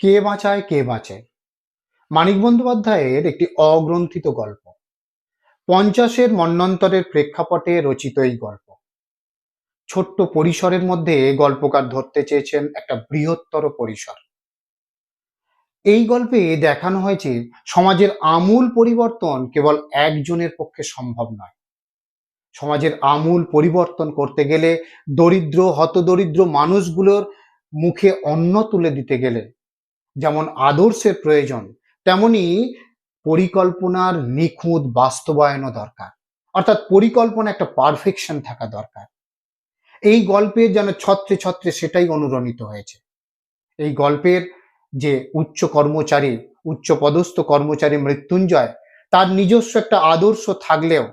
কে বাঁচায়, কে বাঁচে? মানিক বন্দ্যোপাধ্যায়ের একটি অগ্রন্থিত গল্প। পঞ্চাশের মন্বন্তরের প্রেক্ষাপটে রচিত এই গল্প। ছোট্ট পরিসরের মধ্যে গল্পকার ধরতে চেয়েছেন একটা বৃহত্তর পরিসর। এই গল্পে দেখানো হয়েছে সমাজের আমূল পরিবর্তন কেবল একজনের পক্ষে সম্ভব নয়। সমাজের আমূল পরিবর্তন করতে গেলে দরিদ্র, হতদরিদ্র মানুষগুলোর মুখে অন্ন তুলে দিতে গেলে যেমন আদর্শের প্রয়োজন, তেমনি পরিকল্পনার নিখুঁত বাস্তবায়নও দরকার। অর্থাৎ পরিকল্পনা একটা পারফেকশন থাকা দরকার। এই গল্পের যেন ছত্রে ছত্রে সেটাই অনুরণিত হয়েছে। এই গল্পের যে উচ্চ কর্মচারী, উচ্চ পদস্থ কর্মচারী মৃত্যুঞ্জয়, তার নিজস্ব একটা আদর্শ থাকলেও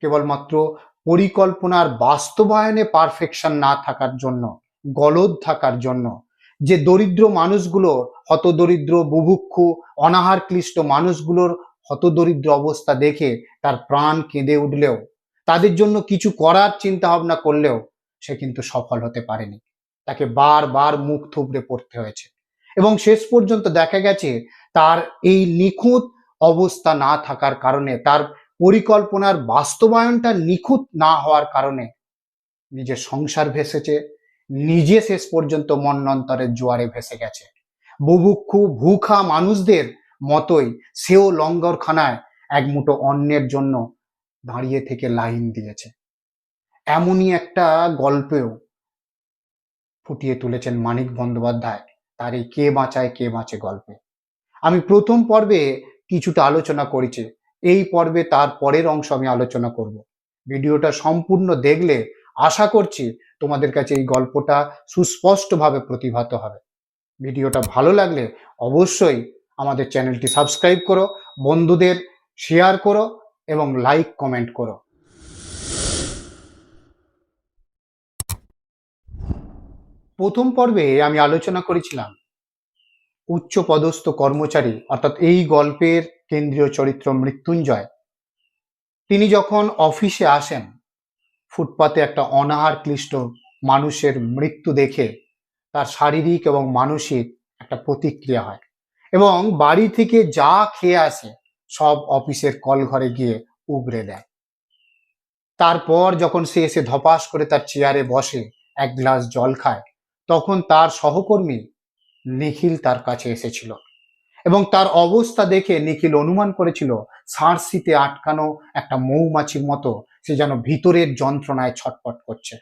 কেবলমাত্র পরিকল্পনার বাস্তবায়নে পারফেকশন না থাকার জন্য, গলদ থাকার জন্য যে দরিদ্র মানুষগুলো, হতদরিদ্র, বুভুক্ষু অনাহার ক্লিষ্ট মানুষগুলোর হতদরিদ্র অবস্থা দেখে তার প্রাণ কেঁদে উঠলেও, তাদের জন্য কিছু করার চিন্তা ভাবনা করলেও সে কিন্তু সফল হতে পারেনি। তাকে বারবার মুখ থুবড়ে পড়তে হয়েছে। এবং শেষ পর্যন্ত দেখা গেছে তার এই নিখুঁত অবস্থা না থাকার কারণে, তার পরিকল্পনার বাস্তবায়নটা নিখুঁত না হওয়ার কারণে নিজের সংসার ভেসেছে নিজে শেষ পর্যন্ত মন্নন্তরের জোয়ারে ভেসে গেছে। বুভুক্ষু, ভুখা মানুষদের মতোই সেও লঙ্গরখানায় এক মুঠো অন্যের জন্য দাঁড়িয়ে থেকে লাইন দিয়েছে। এমনই একটা গল্পেও ফুটিয়ে তুলেছেন মানিক বন্দ্যোপাধ্যায়, তার এই কে বাঁচায়, কে বাঁচে গল্পে। আমি প্রথম পর্বে কিছুটা আলোচনা করেছি, এই পর্বে তার পরের অংশ আমি আলোচনা করব। ভিডিওটা সম্পূর্ণ দেখলে আশা করছি তোমাদের কাছে এই গল্পটা সুস্পষ্টভাবে প্রতিভাত হবে। ভিডিওটা ভালো লাগলে অবশ্যই আমাদের চ্যানেলটি সাবস্ক্রাইব করো, বন্ধুদের শেয়ার করো এবং লাইক, কমেন্ট করো। প্রথম পর্বে আমি আলোচনা করেছিলাম উচ্চ পদস্থ কর্মচারী, অর্থাৎ এই গল্পের কেন্দ্রীয় চরিত্র মৃত্যুঞ্জয়। তিনি যখন অফিসে আসেন ফুটপাতে একটা অনাহার ক্লিষ্ট মানুষের মৃত্যু দেখে তার শারীরিক এবং মানসিক একটা প্রতিক্রিয়া হয়। এবং বাড়ি থেকে যা খেয়ে আসে, সব অফিসের কল ঘরে গিয়ে উগড়ে দেয়। তারপর যখন সে এসে ধপাস করে তার চেয়ারে বসে, এক গ্লাস জল খায়, তখন তার সহকর্মী নিখিল তার কাছে এসেছিল। এবং তার অবস্থা দেখে নিখিল অনুমান করেছিল সার্সিতে আটকানো একটা মৌমাছির মতো সে যেন ভিতরের যন্ত্রণায় ছটপট করছে।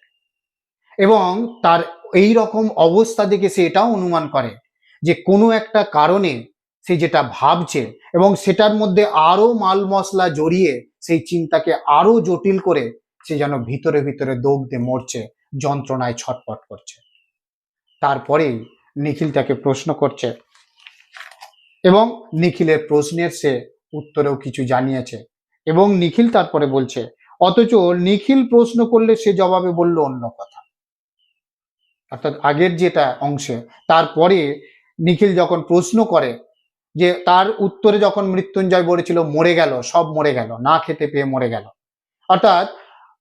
এবং তার এই রকম অবস্থা দেখে সে এটাও অনুমান করে যে কোনো একটা কারণে সে যেটা ভাবছে এবং সেটার মধ্যে আরও মাল মশলা জড়িয়ে সেই চিন্তাকে আরও জটিল করে সে যেন ভিতরে ভিতরে দৌড়তে মরছে, যন্ত্রণায় ছটপট করছে। তারপরেই নিখিল তাকে প্রশ্ন করছে এবং নিখিলের প্রশ্নের সে উত্তরেও কিছু জানিয়েছে এবং নিখিল তারপরে বলছে অথচ নিখিল প্রশ্ন করলে সে জবাবে বলল অন্য কথা। অর্থাৎ আগের যেটা অংশে, তারপরে নিখিল যখন প্রশ্ন করে যে তার উত্তরে যখন মৃত্যুঞ্জয় বলেছিল, মরে গেল, সব মরে গেল, না খেতে পেয়ে মরে গেল। অর্থাৎ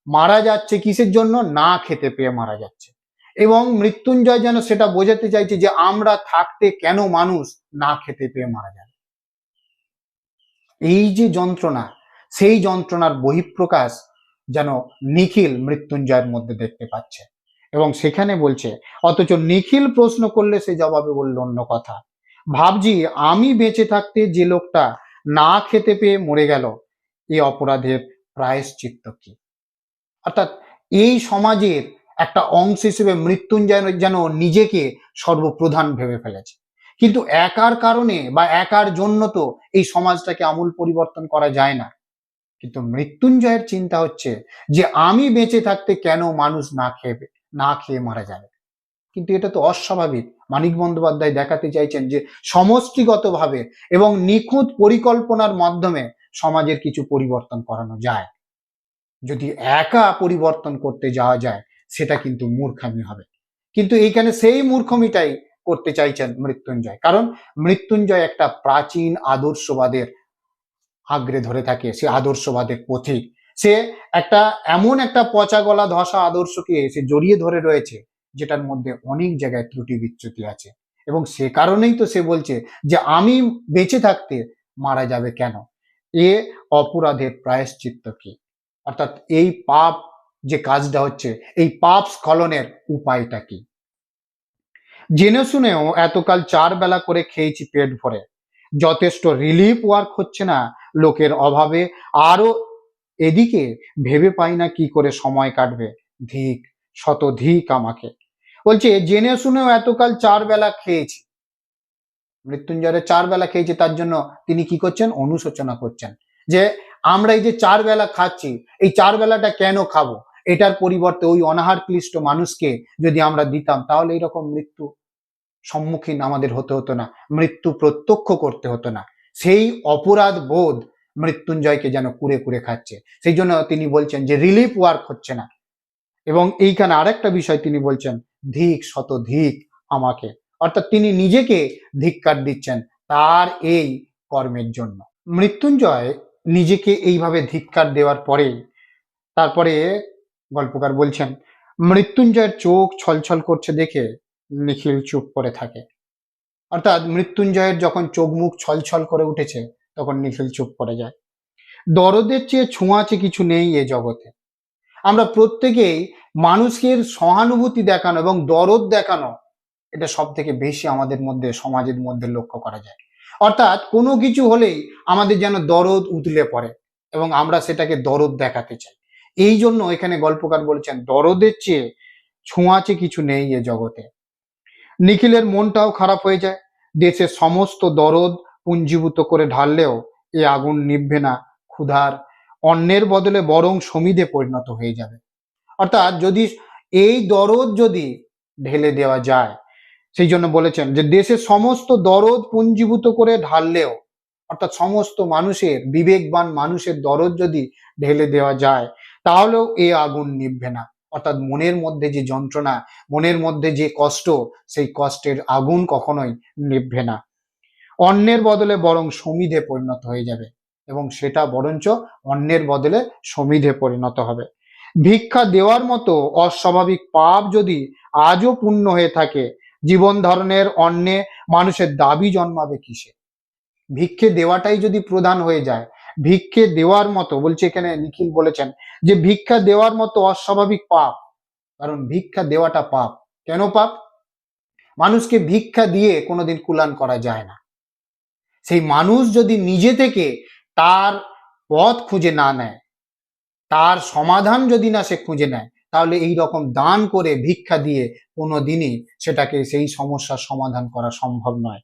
মারা যাচ্ছে কিসের জন্য? না খেতে পেয়ে মারা যাচ্ছে। এবং মৃত্যুঞ্জয় যেন সেটা বোঝাতে চাইছে যে আমরা থাকতে কেন মানুষ না খেতে পেয়ে মারা যায় এই যে যন্ত্রণা সেই যন্ত্রণার বহিঃপ্রকাশ যেন নিখিল মৃত্যুঞ্জয়ের মধ্যে দেখতে পাচ্ছে। এবং সেখানে বলছে, অথচ নিখিল প্রশ্ন করলে সে জবাবে বলল অন্য কথা। ভাবছি আমি বেঁচে থাকতে যে লোকটা না খেতে পেয়ে মরে গেল এই অপরাধের প্রায়শ্চিত্ত কি? অর্থাৎ এই সমাজের একটা অংশ হিসেবে মৃত্যুঞ্জয় যেন নিজেকে সর্বপ্রধান ভেবে ফেলেছে। কিন্তু একার কারণে বা একার জন্য তো এই সমাজটাকে আমূল পরিবর্তন করা যায় না। কিন্তু মৃত্যুঞ্জয়ের চিন্তা হচ্ছে যে আমি বেঁচে থাকতে কেন মানুষ না খেয়ে না খেয়ে মারা যাবে? কিন্তু এটা তো অস্বাভাবিক। মানিক বন্দ্যোপাধ্যায় দেখাতে চাইছেন যে সমষ্টিগতভাবে এবং নিখুঁত পরিকল্পনার মাধ্যমে সমাজের কিছু পরিবর্তন করানো যায়। যদি একা পরিবর্তন করতে যাওয়া যায়, সেটা কিন্তু মূর্খামি হবে। কিন্তু এইখানে সেই মূর্খমিটাই করতে চাইছেন মৃত্যুঞ্জয়। কারণ মৃত্যুঞ্জয় একটা প্রাচীন আদর্শবাদের আগ্রে ধরে থাকে, সে আদর্শবাদের পথিক। সে একটা, এমন একটা পচা গলা ধসা আদর্শকে সে জড়িয়ে ধরে রয়েছে, যেটার মধ্যে অনেক জায়গায় ত্রুটি বিচ্যুতি আছে। এবং সে কারণেই তো সে বলছে যে, আমি বেঁচে থাকতে মারা যাবে কেন? এ অপরাধের প্রায়শ্চিত্ত কি? অর্থাৎ এই পাপ যে কাজটা হচ্ছে, এই পাপ স্খলনের উপায়টা কি? জেনে শুনেও এতকাল চার বেলা করে খেয়েছি পেট ভরে। যথেষ্ট রিলিফ ওয়ার্ক হচ্ছে না লোকের অভাবে। আরও এদিকে ভেবে পাই না কি করে সময় কাটবে। ধিক, শত ধিক আমাকে। বলছে, জেনে শুনেও এতকাল চার বেলা খেয়েছি। মৃত্যুঞ্জয়ের চার বেলা খেয়েছে, তার জন্য তিনি কি করছেন? অনুশোচনা করছেন। যে, আমরা এই যে চার বেলা খাচ্ছি, এই চার বেলাটা কেন খাব? এটার পরিবর্তে ওই অনাহার ক্লিষ্ট মানুষকে যদি আমরা দিতাম, তাহলে এইরকম মৃত্যু সম্মুখীন আমাদের হতে হতো না। মৃত্যু প্রত্যক্ষ করতে হতো না। সেই অপরাধ বোধ মৃত্যুঞ্জয়কে যেন কুড়ে কুড়ে খাচ্ছে। সেই জন্য তিনি বলছেন যে, রিলিফ ওয়ার্ক হচ্ছে না। এবং এইখানে আরেকটা বিষয় তিনি বলছেন, ধিক শত ধিক আমাকে। অর্থাৎ তিনি নিজেকে ধিক্কার দিচ্ছেন তার এই কর্মের জন্য। মৃত্যুঞ্জয় নিজেকে এইভাবে ধিক্কার দেওয়ার পরে, তারপরে গল্পকার বলছেন, মৃত্যুঞ্জয়ের চোখ ছলছল করছে দেখে নিখিল চুপ করে থাকে। অর্থাৎ মৃত্যুঞ্জয়ের যখন চোখ মুখ ছলছল করে উঠেছে, তখন নিখিল চুপ করে যায়। দরদের চেয়ে ছোঁয়াচে কিছু নেই এ জগতে। আমরা প্রত্যেকেই মানুষকে সহানুভূতি দেখানো এবং দরদ দেখানো, এটা সব থেকে বেশি আমাদের মধ্যে, সমাজের মধ্যে লক্ষ্য করা যায়। অর্থাৎ কোনো কিছু হলেই আমাদের যেন দরদ উতলে পড়ে এবং আমরা সেটাকে দরদ দেখাতে চাই। এই জন্য এখানে গল্পকার বলেছেন, দরদের চেয়ে ছোঁয়াচে কিছু নেই এ জগতে। নিখিলের মনটাও খারাপ হয়ে যায়। দেশের সমস্ত দরদ পুঞ্জীভূত করে ঢাললেও এ আগুন নিভবে না ক্ষুধার। অন্যের বদলে বরং সমিধে পরিণত হয়ে যাবে। অর্থাৎ যদি এই দরদ যদি ঢেলে দেওয়া যায়, সেই জন্য বলেছেন যে দেশের সমস্ত দরদ পুঞ্জীভূত করে ঢাললেও, অর্থাৎ সমস্ত মানুষের, বিবেকবান মানুষের দরদ যদি ঢেলে দেওয়া যায়, তাহলেও এ আগুন নিভবে না। অর্থাৎ মনের মধ্যে যে যন্ত্রণা, মনের মধ্যে যে কষ্ট, সেই কষ্টের আগুন কখনোই নিভবে না। অন্যের বদলে বরং সমিধে পরিণত হয়ে যাবে এবং সেটা বরঞ্চ অন্যের বদলে সমিধে পরিণত হবে। ভিক্ষা দেওয়ার মতো অস্বাভাবিক পাপ যদি আজও পূর্ণ হয়ে থাকে, জীবন ধরনের অন্যে মানুষের দাবি জন্মাবে কিসে? ভিক্ষে দেওয়াটাই যদি প্রধান হয়ে যায় ভিক্ষে দেওয়ার মতো, বলছে এখানে নিখিল বলেছেন, যে ভিক্ষা দেওয়ার মতো অস্বাভাবিক পাপ, কারণ ভিক্ষা দেওয়াটা পাপ। কেন পাপ? মানুষকে ভিক্ষা দিয়ে কোনোদিন কুলান করা যায় না। সেই মানুষ যদি নিজে থেকে তার পথ খুঁজে না নেয়, তার সমাধান যদি না সে খুঁজে নেয়, তাহলে এই রকম দান করে ভিক্ষা দিয়ে কোনো দিনই সেটাকে সেই সমস্যার সমাধান করা সম্ভব নয়।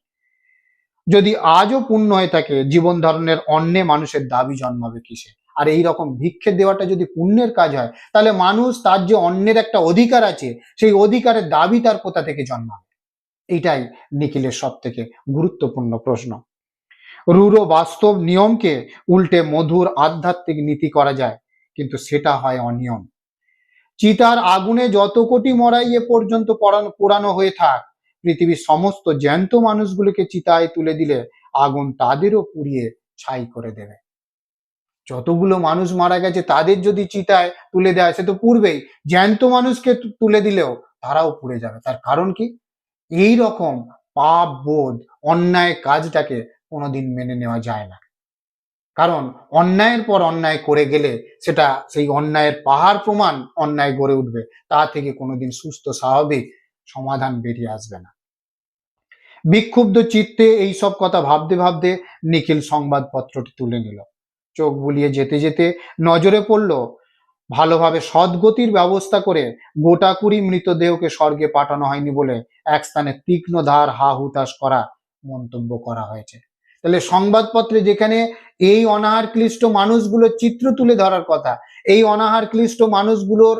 যদি আজও পূর্ণ হয়ে থাকে জীবন ধরনের অন্যে মানুষের দাবি জন্মাবে কিসে? আর এই রকম ভিক্ষে দেওয়াটা যদি পুণ্যের কাজ হয়, তাহলে মানুষ তার যে অন্যের একটা অধিকার আছে, সেই অধিকারের দাবি তার কোথা থেকে জন্মাবে? এটাই নিখিলের সব থেকে গুরুত্বপূর্ণ প্রশ্ন। রূঢ় বাস্তব নিয়মকে উল্টে মধুর আধ্যাত্মিক নীতি করা যায়, কিন্তু সেটা হয় অনিয়ম। চিতার আগুনে যত কোটি মরাই এ পর্যন্ত পড়ানো পোড়ানো হয়ে থাক পৃথিবীর সমস্ত জ্যান্ত মানুষগুলোকে চিতায় তুলে দিলে আগুন তাদেরও পুড়িয়ে ছাই করে দেবে। যতগুলো মানুষ মারা গেছে, তাদের যদি চিতায় তুলে দেয়, সে তো পূর্বেই জ্যান্ত মানুষকে তুলে দিলেও তারাও পুড়ে যাবে। তার কারণ কি? এই রকম পাপ, বোধ, অন্যায় কাজটাকে কোনোদিন মেনে নেওয়া যায় না। কারণ অন্যায়ের পর অন্যায় করে গেলে সেটা সেই অন্যায়ের পাহাড় প্রমাণ অন্যায় গড়ে উঠবে। তা থেকে কোনোদিন সুস্থ, স্বাভাবিক সমাধান বেরিয়ে আসবে না। বিক্ষুব্ধ চিত্তে এই সব কথা ভাবতে ভাবতে নিখিল সংবাদপত্রটি তুলে নিল। চোখ বুলিয়ে যেতে যেতে নজরে পড়ল, ভালোভাবে সদ্গতির ব্যবস্থা করে গোটা কুড়ি মৃতদেহকে স্বর্গে পাঠানো হয়নি বলে এক স্থানে তীক্ষ্ণ ধার হা হুতাশ করা মন্তব্য করা হয়েছে। তাহলে সংবাদপত্রে যেখানে এই অনাহার ক্লিষ্ট মানুষগুলোর চিত্র তুলে ধরার কথা, এই অনাহার ক্লিষ্ট মানুষগুলোর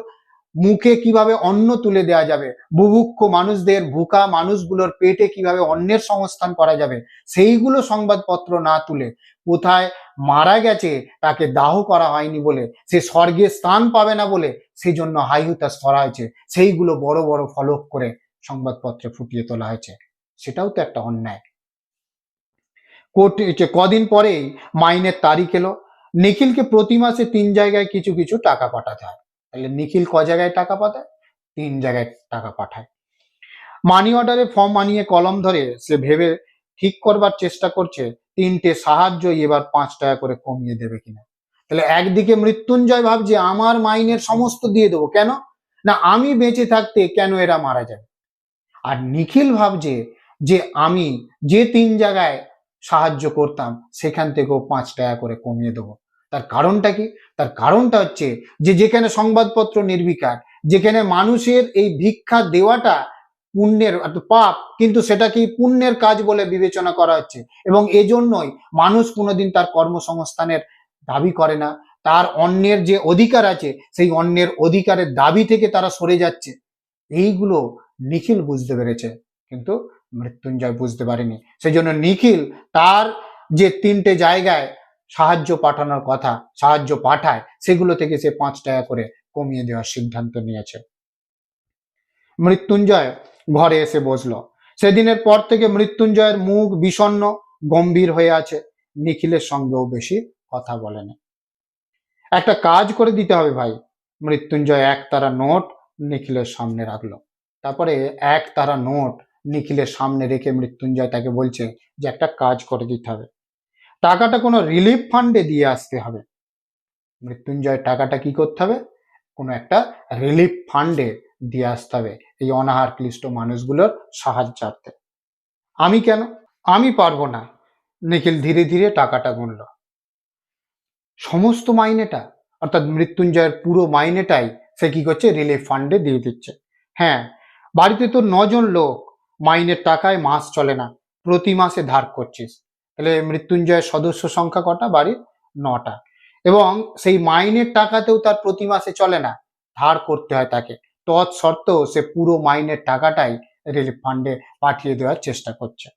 মুখে কীভাবে অন্ন তুলে দেওয়া যাবে? বুভুক্ষ মানুষদের, ভুকা মানুষগুলোর পেটে কীভাবে অন্যের সংস্থান করা যাবে? সেইগুলো সংবাদপত্র না তুলে কোথায় মারা গেছে তাকে দাহ করা হয়নি বলে, সে স্বর্গে স্থান পাবে না বলে সেই জন্য হাইহুতাস করা হয়েছে। সেইগুলো বড় বড় ফলক করে সংবাদপত্রে ফুটিয়ে তোলা হয়েছে। সেটাও তো একটা অন্যায়। কোর্ট কদিন পরেই মাইনের তারিখ এলো। নিখিলকে প্রতি মাসে তিন জায়গায় কিছু কিছু টাকা পাঠাতে হয়। তাহলে নিখিল ক জায়গায় টাকা পাঠায় তিন জায়গায় টাকা পাঠায়। মানি অর্ডারে ফর্ম আনিয়ে কলম ধরে সে ভেবে ঠিক করবার চেষ্টা করছে, তিনটে সাহায্য এবার পাঁচ টাকা করে কমিয়ে দেবে কিনা? তাহলে একদিকে মৃত্যুঞ্জয় ভাবছে, আমার মাইনের সমস্ত দিয়ে দেবো। কেন? না, আমি বেঁচে থাকতে কেন এরা মারা যাবে? আর নিখিল ভাবছে যে আমি যে তিন জায়গায় সাহায্য করতাম, সেখান থেকেও পাঁচ টাকা করে কমিয়ে দেবো। তার কারণটা কি? তার কারণটা হচ্ছে যে যেখানে সংবাদপত্র নির্বিকার, যেখানে মানুষের এই ভিক্ষা দেওয়াটা পুণ্যের পাপ, কিন্তু সেটাকেই পুণ্যের কাজ বলে বিবেচনা করা হচ্ছে? এবং এজন্যই মানুষ কোনোদিন তার কর্মসংস্থানের দাবি করে না। তার অন্যের যে অধিকার আছে, সেই অন্যের অধিকারের দাবি থেকে তারা সরে যাচ্ছে। এইগুলো নিখিল বুঝতে পেরেছে, কিন্তু মৃত্যুঞ্জয় বুঝতে পারেনি। সেই জন্য নিখিল তার যে তিনটে জায়গায় সাহায্য পাঠানোর কথা, সাহায্য পাঠায়, সেগুলো থেকে সে পাঁচ টাকা করে কমিয়ে দেওয়ার সিদ্ধান্ত নিয়েছে। মৃত্যুঞ্জয় ঘরে এসে বসল। সেদিনের পর থেকে মৃত্যুঞ্জয়ের মুখ বিষণ্ণ, গম্ভীর হয়ে আছে। নিখিলের সঙ্গেও বেশি কথা বলেনি। একটা কাজ করে দিতে হবে ভাই। মৃত্যুঞ্জয় এক তারা নোট নিখিলের সামনে রাখল। তারপরে এক তারা নোট নিখিলের সামনে রেখে মৃত্যুঞ্জয় তাকে বলছে যে, একটা কাজ করে দিতে হবে। টাকাটা কোনো রিলিফ ফান্ডে দিয়ে আসতে হবে। মৃত্যুঞ্জয় টাকাটা কি করতে হবে? কোনো একটা রিলিফ ফান্ডে দিয়ে আসতে হবে এই অনাহার ক্লিষ্ট মানুষগুলোর সাহায্যার্থে। আমি কেন? আমি পারব না। নিখিল ধীরে ধীরে টাকাটা গুনল। সমস্ত মাইনেটা, অর্থাৎ মৃত্যুঞ্জয়ের পুরো মাইনেটাই সে কি করছে? রিলিফ ফান্ডে দিয়ে দিচ্ছে। হ্যাঁ বাড়িতে তো নজন লোক, মাইনের টাকায় মাস চলে না। প্রতি মাসে ধার করছিস। তাহলে মৃত্যুঞ্জয়ের সদস্য সংখ্যা কটা? বাড়ির নটা। এবং সেই মাইনের টাকাতেও তার প্রতি মাসে চলে না। ধার করতে হয় তাকে। তৎসত্ত্বেও সে পুরো মাইনের টাকাটাই রিলিফ ফান্ডে পাঠিয়ে দেওয়ার চেষ্টা করছে।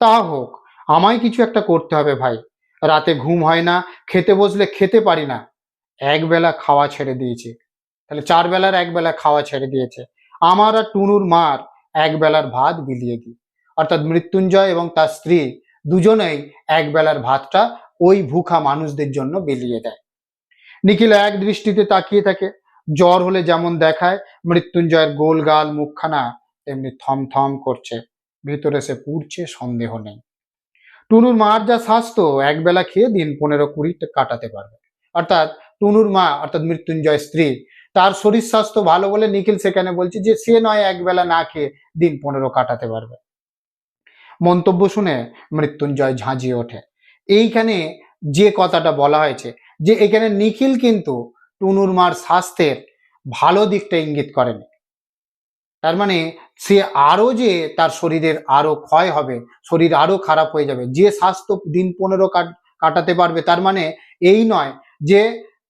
তা হোক, আমায় কিছু একটা করতে হবে ভাই। রাতে ঘুম হয় না, খেতে বসলে খেতে পারি না। এক বেলা খাওয়া ছেড়ে দিয়েছে। তাহলে চার বেলার এক বেলা খাওয়া ছেড়ে দিয়েছে। আমার আর টুনুর মার এক বেলার ভাত বিলিয়ে দিই। অর্থাৎ মৃত্যুঞ্জয় এবং তার স্ত্রী দুজনেই এক বেলার ভাতটা ওই ভুখা মানুষদের জন্য বিলিয়ে দেয়। নিখিল এক দৃষ্টিতে তাকিয়ে থাকে, জ্বর হলে যেমন দেখায়, মৃত্যুঞ্জয়ের গোল গাল মুখখানা তেমনি থম থম করছে, ভিতরে সে পুড়ছে, সন্দেহ নেই। টুনুর মার যা স্বাস্থ্য একবেলা খেয়ে দিন পনেরো কুড়ি কাটাতে পারবে। অর্থাৎ টুনুর মা, অর্থাৎ মৃত্যুঞ্জয় স্ত্রী, তার শরীর স্বাস্থ্য ভালো বলে নিখিল সেখানে বলছে যে, সে নয় একবেলা না খেয়ে দিন পনেরো কাটাতে পারবে। মন্তব্য শুনে মৃত্যুঞ্জয় ঝাঁঝিয়ে ওঠে। এইখানে যে কথাটা বলা হয়েছে যে এখানে নিখিল কিন্তু টুনুর মার স্বাস্থ্যের ভালো দিকটা ইঙ্গিত করেনি। তার মানে সে আরও যে তার শরীরের আরও ক্ষয় হবে, শরীর আরও খারাপ হয়ে যাবে, যে স্বাস্থ্য দিন পনেরো কাটাতে পারবে, তার মানে এই নয় যে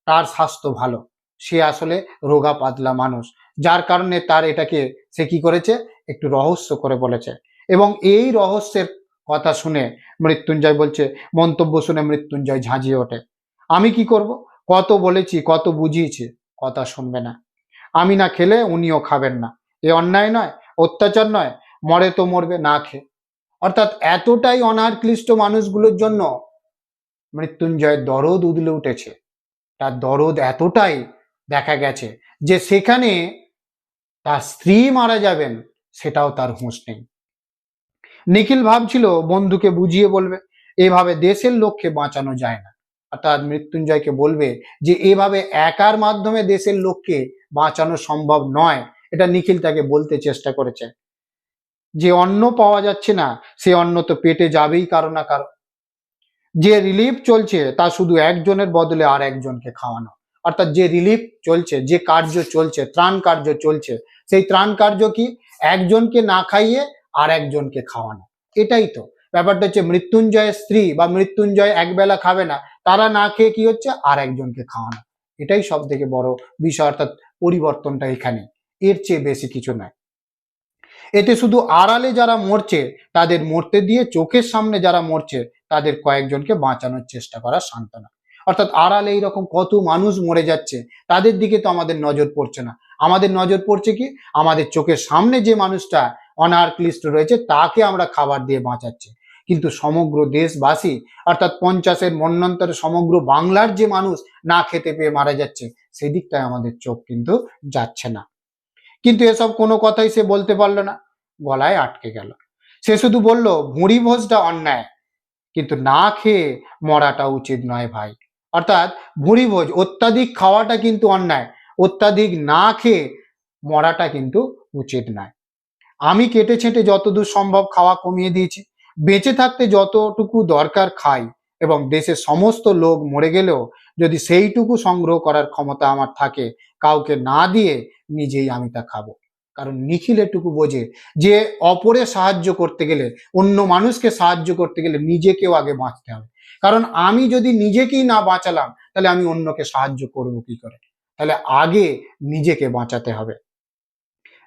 তার স্বাস্থ্য ভালো, সে আসলে রোগা পাতলা মানুষ। যার কারণে তার এটাকে সে কি করেছে? একটু রহস্য করে বলেছে। এবং এই রহস্যের কথা শুনে মৃত্যুঞ্জয় বলছে, মন্তব্য শুনে মৃত্যুঞ্জয় ঝাঁঝিয়ে ওঠে। আমি কি করব? কত বলেছি, কত বুঝিয়েছি, কথা শুনবে না। আমি না খেলে উনিও খাবেন না। এ অন্যায় নয়, অত্যাচার নয়, মরে তো মরবে, না খেয়ে। অর্থাৎ এতটাই অনাহার ক্লিষ্ট মানুষগুলোর জন্য মৃত্যুঞ্জয়ের দরদ উদলে উঠেছে। তার দরদ এতটাই দেখা গেছে যে সেখানে তার স্ত্রী মারা যাবেন, সেটাও তার হুঁশ নেই। নিখিল ভাবছিল, বন্ধুকে বুঝিয়ে বলবে, এভাবে দেশের লোককে বাঁচানো যায় না। অর্থাৎ মৃত্যুঞ্জয়কে বলবে যে, এভাবে একার মাধ্যমে দেশের লোককে বাঁচানো সম্ভব নয়। এটা নিখিল তাকে বলতে চেষ্টা করেছে। যে অন্ন পাওয়া যাচ্ছে না, সে অন্ন তো পেটে যাবেই কারও না কারও। যে রিলিফ চলছে, তা শুধু একজনের বদলে আর একজনকে খাওয়ানো। অর্থাৎ যে রিলিফ চলছে, যে কার্য চলছে, ত্রাণ কার্য চলছে, সেই ত্রাণ কার্য কি একজনকে না খাইয়ে আর একজনকে খাওয়ানো। এটাই তো। ব্যাপারটা হচ্ছে মৃত্যুঞ্জয়ের স্ত্রী বা মৃত্যুঞ্জয় একবেলা খাবে না, তারা না খেয়ে কি হচ্ছে? আর একজনকে খাওয়ানো। এটাই সব থেকে বড় বিষয়, অর্থাৎ পরিবর্তনটা এখানে। এর চেয়ে বেশি কিছু নয়। এতে শুধু আড়ালে যারা মরছে, তাদের মরতে দিয়ে চোখের সামনে যারা মরছে, তাদের কয়েকজনকে বাঁচানোর চেষ্টা করা সান্ত্বনা। অর্থাৎ আড়ালে এইরকম কত মানুষ মরে যাচ্ছে, তাদের দিকে তো আমাদের নজর পড়ছে না। আমাদের নজর পড়ছে কি? আমাদের চোখের সামনে যে মানুষটা অনাহার ক্লিষ্ট রয়েছে, তাকে আমরা খাবার দিয়ে বাঁচাচ্ছি। কিন্তু সমগ্র দেশবাসী, অর্থাৎ পঞ্চাশের মন্বন্তরে সমগ্র বাংলার যে মানুষ না খেতে পেয়ে মারা যাচ্ছে, সেদিকটায় আমাদের চোখ কিন্তু যাচ্ছে না। কিন্তু এসব কোনো কথাই সে বলতে পারল না, গলায় আটকে গেল। সে শুধু বলল ভুঁড়ি ভোজটা অন্যায়, কিন্তু না খেয়ে মরাটা উচিত নয় ভাই। অর্থাৎ ভুঁড়ি ভোজ, অত্যাধিক খাওয়াটা কিন্তু অন্যায়, অত্যাধিক না খেয়ে মরাটা কিন্তু উচিত নয়। আমি কেটে ছেটে যতদূর সম্ভব খাওয়া কমিয়ে দিয়েছি। বেঁচে থাকতে যতটুকু দরকার খাই এবং দেশের সমস্ত লোক মরে গেলেও যদি সেইটুকু সংগ্রহ করার ক্ষমতা আমার থাকে, কাউকে না দিয়ে নিজেই আমি তা খাব। কারণ নিখিল এটুকু বোঝে যে অপরে সাহায্য করতে গেলে, অন্য মানুষকে সাহায্য করতে গেলে নিজেকেও আগে বাঁচতে হবে। কারণ আমি যদি নিজেকেই না বাঁচালাম, তাহলে আমি অন্যকে সাহায্য করব কি করে? তাহলে আগে নিজেকে বাঁচাতে হবে।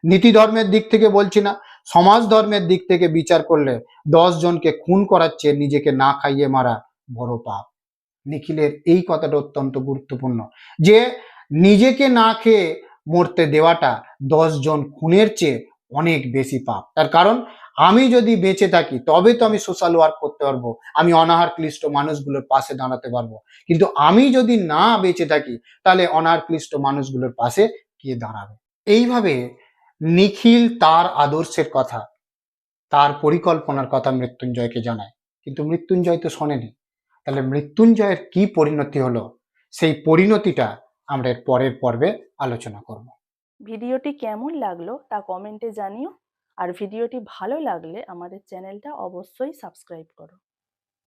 নীতি ধর্মের দিক থেকে বলছি না, সমাজ ধর্মের দিক থেকে বিচার করলে দশ জনকে খুন করার চেয়ে নিজেকে না খাইয়ে মারা বড় পাপ। নিখিলের এই কথাটা অত্যন্ত গুরুত্বপূর্ণ। যে নিজেকে না খেয়ে মরতে দেওয়াটা জন খুনের চেয়ে অনেক বেশি পাপ। তার কারণ, আমি যদি বেঁচে থাকি, তবে তো আমি সোশ্যাল ওয়ার্ক করতে পারব, আমি অনাহার ক্লিষ্ট মানুষগুলোর পাশে দাঁড়াতে পারব। কিন্তু আমি যদি না বেঁচে থাকি, তাহলে অনাহার ক্লিষ্ট মানুষগুলোর পাশে কে দাঁড়াবে? এইভাবে নিখিল তার আদর্শের কথা, তার পরিকল্পনার কথা মৃত্যুঞ্জয়কে জানায়। কিন্তু মৃত্যুঞ্জয় তো শোনেনি। তাহলে মৃত্যুঞ্জয়ের কি পরিণতি হলো? সেই পরিণতিটা আমরা এর পরের পর্বে আলোচনা করব। ভিডিওটি কেমন লাগল তা কমেন্টে জানিও। আর ভিডিওটি ভালো লাগলে আমাদের চ্যানেলটা অবশ্যই সাবস্ক্রাইব করো।